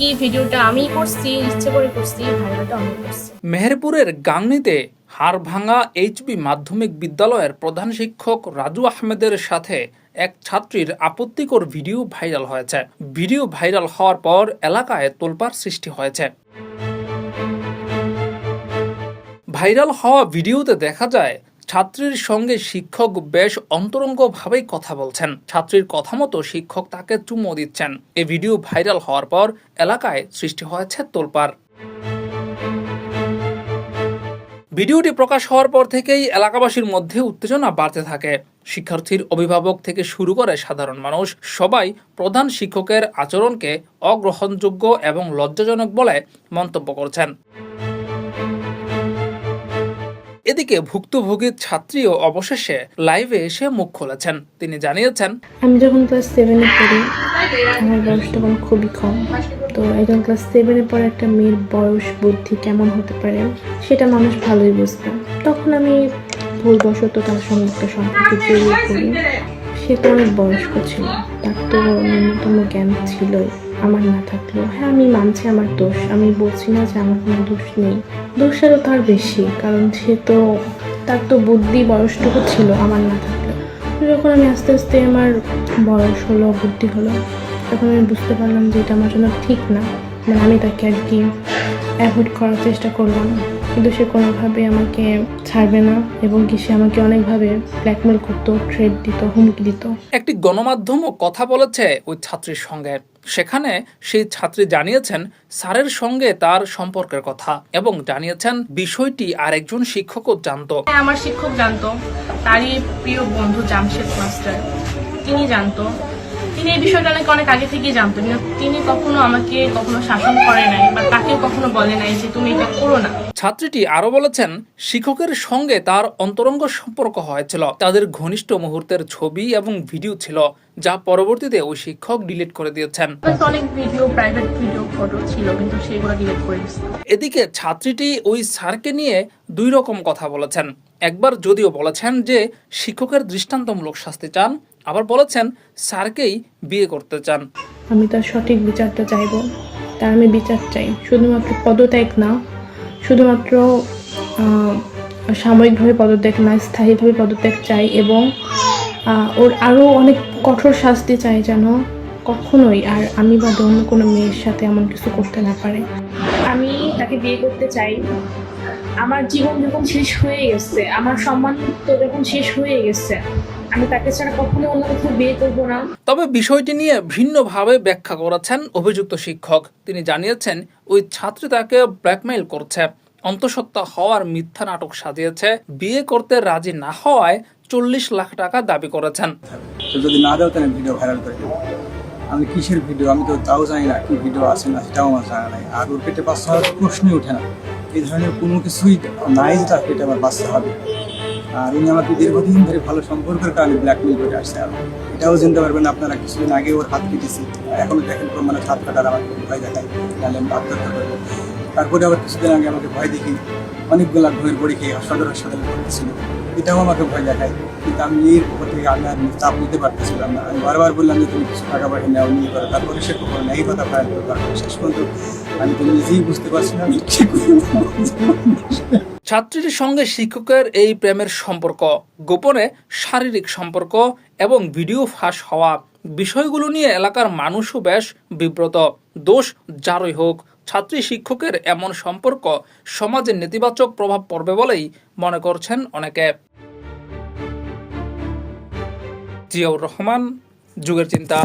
কি ভিডিওটা আমি করছি, ইচ্ছে করে করছি ভাইরালটা আমি করছি। মেহেরপুরের গাংনিতে হাড় ভাঙা এইচবি মাধ্যমিক বিদ্যালয়ের প্রধান শিক্ষক রাজু আহমেদের সাথে এক ছাত্রীর আপত্তিকর ভিডিও ভাইরাল হয়েছে। ভিডিও ভাইরাল হওয়ার পর এলাকায় তোলপাড় সৃষ্টি হয়েছে। ভাইরাল হওয়া ভিডিওতে দেখা যায় ছাত্রীর সঙ্গে শিক্ষক বেশ অন্তরঙ্গভাবেই কথা বলছেন। ছাত্রীর কথা মতো শিক্ষক তাকে চুমো দিচ্ছেন। এ ভিডিও ভাইরাল হওয়ার পর এলাকায় সৃষ্টি হয়েছে তোলপাড়। ভিডিওটি প্রকাশ হওয়ার পর থেকেই এলাকাবাসীর মধ্যে উত্তেজনা বাড়তে থাকে। শিক্ষার্থীর অভিভাবক থেকে শুরু করে সাধারণ মানুষ সবাই প্রধান শিক্ষকের আচরণকে অগ্রহণযোগ্য এবং লজ্জাজনক বলে মন্তব্য করছেন। এদিকে ভুক্তভোগী ছাত্রীও অবশেষে লাইভে এসে মুখ খুলেছেন। তিনি জানিয়েছেন, আমি যখন ক্লাস সেভেনে পড়ি, আমার বয়স তখন খুবই কম। তো একজন ক্লাস সেভেনে পড়ে একটা মেয়ের বয়স বুদ্ধি কেমন হতে পারে, সেটা মানুষ ভালোই বুঝবে। তখন আমি ভুলবশত তার সঙ্গে একটা সম্পর্কে জড়িয়ে পড়ি সে তো অনেক বয়স্ক ছিল, তার তো ন্যূনতম জ্ঞান ছিলই। আমার না থাকলেও হ্যাঁ আমি মানছি আমার দোষ, আমি বলছি না যে আমার কোনো দোষ নেই। দোষেরও তার বেশি, কারণ সে তো, তার তো বুদ্ধি বয়সটুকু ছিল আমার না থাকলেও। যখন আমি আস্তে আস্তে আমার বয়স হলো, বুদ্ধি হলো, তখন আমি বুঝতে পারলাম যে এটা আমার জন্য ঠিক না। মানে আমি তাকে আর কি অ্যাভয়েড করার চেষ্টা করলাম। কিন্তু সে কোনোভাবে আমাকে ছাড়বে না এবং কি সে আমাকে অনেকভাবে ব্ল্যাকমেল করতো থ্রেড দিত, হুমকি দিত। একটি গণমাধ্যমও কথা বলেছে ওই ছাত্রীর সঙ্গে। সেখানে সেই ছাত্রী জানিয়েছেন স্যারের সঙ্গে তার সম্পর্কের কথা এবং জানিয়েছেন বিষয়টি আরেকজন শিক্ষকও জানতো। হ্যাঁ, আমার শিক্ষক জানতো। তারই প্রিয় বন্ধু জামশেদ মাস্টার। তিনি জানতো তিনি এই বিষয়টা নাকি অনেক আগে থেকেই জানতো কিন্তু তিনি কখনো আমাকে কখনো শাসন করে নাই বা তাকেও কখনো বলে নাই যে তুমি এটা করো না। ছাত্রীটি আরও বলেছেন শিক্ষকের সঙ্গে তার অন্তরঙ্গ সম্পর্ক হয়েছিল। তাদের ঘনিষ্ঠ মুহূর্তের ছবি এবং ভিডিও ছিল যা পরবর্তীতে ওই শিক্ষক ডিলিট করে দিয়েছেন। অনেক ভিডিও প্রাইভেট ভিডিও ফটো ছিল কিন্তু সেগুলো ডিলিট করে এদিকে ছাত্রীটি ওই স্যারকে নিয়ে দুই রকম কথা বলেছেন। একবার যদিও বলেছেন যে শিক্ষকের দৃষ্টান্তমূলক শাস্তি চান আবার বলেছেন স্যারকেই বিয়ে করতে চান। আমি তার সঠিক বিচারটা চাইব। তার আমি বিচার চাই। শুধুমাত্র পদত্যাগ না শুধুমাত্র আহ, সাময়িকভাবে পদত্যাগ না স্থায়ীভাবে পদত্যাগ চাই এবং আহ, ওর আরও অনেক কঠোর শাস্তি চাই যেন কখনোই আর আমি বা অন্য কোনো মেয়ের সাথে এমন কিছু করতে না পারে। আমি তাকে বিয়ে করতে চাই। আমার জীবন যখন শেষ হয়ে গেছে আমার সম্মান তো যখন শেষ হয়ে গেছে আমি তাকে ছাড়া কখনো অন্য কোথাও বিয়ে করব না। তবে বিষয়টি নিয়ে ভিন্নভাবে ব্যাখ্যা করেছেন অভিযুক্ত শিক্ষক। তিনি জানিয়েছেন ওই ছাত্রী তাকে ব্ল্যাকমেইল করছে। অন্তঃসত্ত্বা হওয়ার মিথ্যা নাটক সাজিয়েছে। বিয়ে করতে রাজি না হওয়ায় চল্লিশ লাখ টাকা দাবি করেছেন। যদি না দাও তাহলে ভিডিও ভাইরাল করে দেবো আমি কিসের ভিডিও? আমি তো তাও জানি না কি ভিডিও আছে না সেটাও আমার জানা নাই। আর ওর পেটে বাচ্চা হওয়ার প্রশ্নই ওঠে না। এই ধরনের কোনো কিছুই নাই যে তার পেটে আমার বাচ্চা হবে। আর উনি আমাকে দীর্ঘদিন ধরে ভালো সম্পর্কের কারণে ব্ল্যাকমেল করে আসছে আর। এটাও জানতে পারবেন আপনারা, কিছুদিন আগে ওর হাত কেটেছি। এখনও দেখেন প্রমাণে হাত কাটার আমাকে ভয় দেখায়। তাহলে আমি আত্মহত্যা করব তারপরে আবার কিছুদিন আগে আমাকে ভয় দেখি অনেকগুলা ঘুমের পরী খেয়ে সদর হাসপাতালে ভর্তি এটাও আমাকে ভয় দেখায়। কিন্তু আমি এর উপর থেকে আমি আর চাপ নিতে পারতেছিলাম না। আমি বারবার বললাম যে, তুমি কিছু টাকা পয়সা নেওয়া নিয়ে করো। তারপরে সে কখনো না এই কথা তারপরে শেষ পর্যন্ত আমি তো নিজেই বুঝতে পারছি না আমি ছাত্রীর সঙ্গে শিক্ষকের এই প্রেমের সম্পর্ক, গোপনে শারীরিক সম্পর্ক এবং ভিডিও ফাঁস হওয়া বিষয়গুলো নিয়ে এলাকার মানুষও বেশ বিব্রত। দোষ যারই হোক, ছাত্রী শিক্ষকের এমন সম্পর্ক সমাজে নেতিবাচক প্রভাব পড়বে বলেই মনে করছেন অনেকে। জিয়াউর রহমান, যুগের চিন্তা।